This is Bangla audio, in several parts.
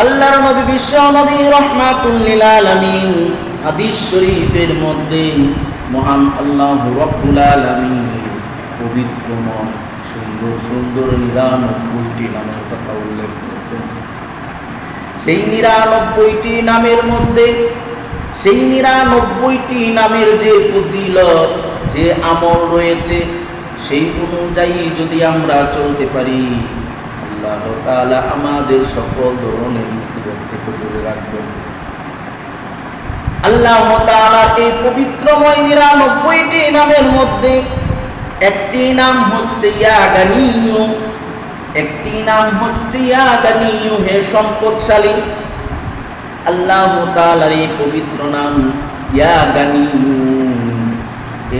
আল্লাহর নবী বিশ্ব নবী রহমাতুল্লিল আলামিন। হাদিস শরীফের মধ্যে মহান আল্লাহ রব্বুল আলামিনের পবিত্র মন, সুন্দর সুন্দর নিরানব্বইটি নামের কথা উল্লেখ করেছেন। সেই নিরানব্বইটি নামের মধ্যে, সেই নিরানব্বইটি নামের যে ফজিলত, যে আমল রয়েছে, সেই অনুযায়ী যদি আমরা চলতে পারি আল্লাহ আমাদের সকল ধরনের মুসিবত থেকে দূরে রাখবেন। আল্লাহ এই পবিত্রময় নামের মধ্যে একটি নাম হচ্ছে একটি নাম হচ্ছে হে সম্পদশালী। আল্লাহ তাআলার এই পবিত্র নাম ইয়াগানিয়ু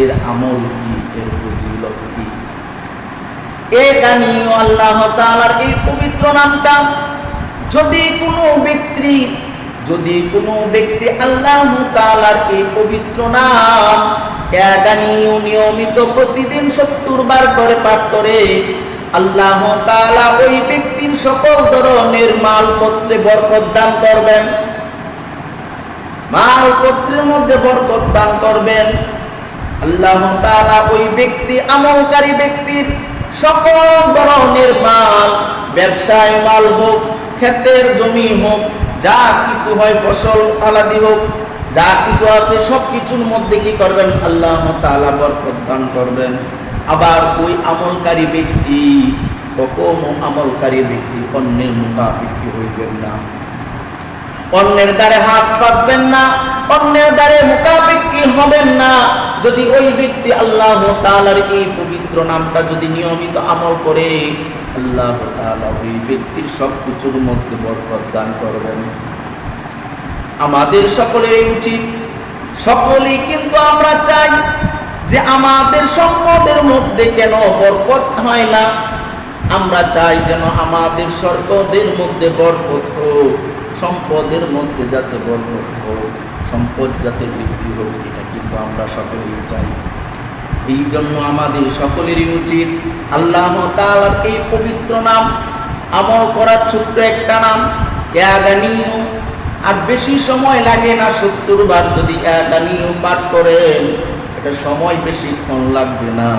এর আমল কি? এর ফজিলত কি? এ গানিয়ু আল্লাহ তাআলার এই পবিত্র নামটা। যদি কোনো ব্যক্তি, যদি কোনো ব্যক্তি আল্লাহ তাআলার এই পবিত্র নাম এগানিও নিয়মিত প্রতিদিন সত্তর বার করে পাঠ করে, আল্লাহ তাআলা ওই ব্যক্তির সকল ধরনের মালপত্রে বরকত দান করবেন। মালপত্রের মধ্যে বরকত দান করবেন। আল্লাহ তাআলা ওই ব্যক্তি, আমলকারী ব্যক্তির সকল ধরনের মাল, ব্যবসায় মাল হোক, ক্ষেতের জমি হোক, যা কিছু হয় ফসল, আলাদি হোক, যা কিছু আছে সব কিছুর মধ্যে কি করবেন? আল্লাহ তাআলা বরকত দান করবেন। আবার ওই আমলকারী ব্যক্তি, কখনো আমলকারী ব্যক্তি অন্যের মুখাপিক্ষি হইবেন না। অন্যের দ্বারে হাত পাতবেন না, অন্যের দ্বারে মুখাপিক্ষি হবেন না। যদি ওই ব্যক্তি আল্লাহ তাআলার এই পবিত্র নামটা যদি নিয়মিত আমল করে, আল্লাহ ওই ব্যক্তির সব কিছুর মধ্যে বরকত দান করবেন। আমাদের সকলের উচিত, সকলেই কিন্তু আমরা চাই যে আমাদের সম্পদের মধ্যে কেন বরকত হয় না। আমরা চাই যেন আমাদের সম্পদের মধ্যে বরকত হোক, সম্পদের মধ্যে যাতে বরকত হোক, সম্পদ যাতে বৃদ্ধি হোক, এটা কিন্তু আমরা সকলেই চাই। এই জন্য আমাদের সকলেরই উচিত আল্লাহ তাআলার এই পবিত্র নাম, আমল করার ছোট্ট একটা নাম ইয়াগানিউ আর বেশি সময় লাগে না সত্তর বার যদি ইয়াগানিউ পাঠ করেন, এটা সময় বেশিক্ষণ লাগবে না।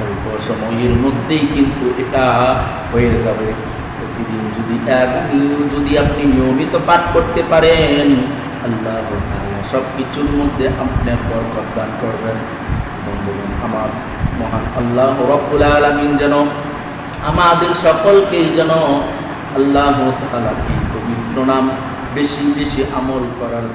অল্প সময়ের মধ্যেই কিন্তু এটা হয়ে যাবে। প্রতিদিন যদি ইয়াগানিউ যদি আপনি নিয়মিত পাঠ করতে পারেন, আল্লাহ সব কিছুর মধ্যে আপনার বরকত দান করবেন। আমার মহান আল্লাহ রব্বুল আলামিন যেন আমাদের সকলকেই যেন আল্লাহ এই পবিত্র নাম বেশি বেশি আমল করার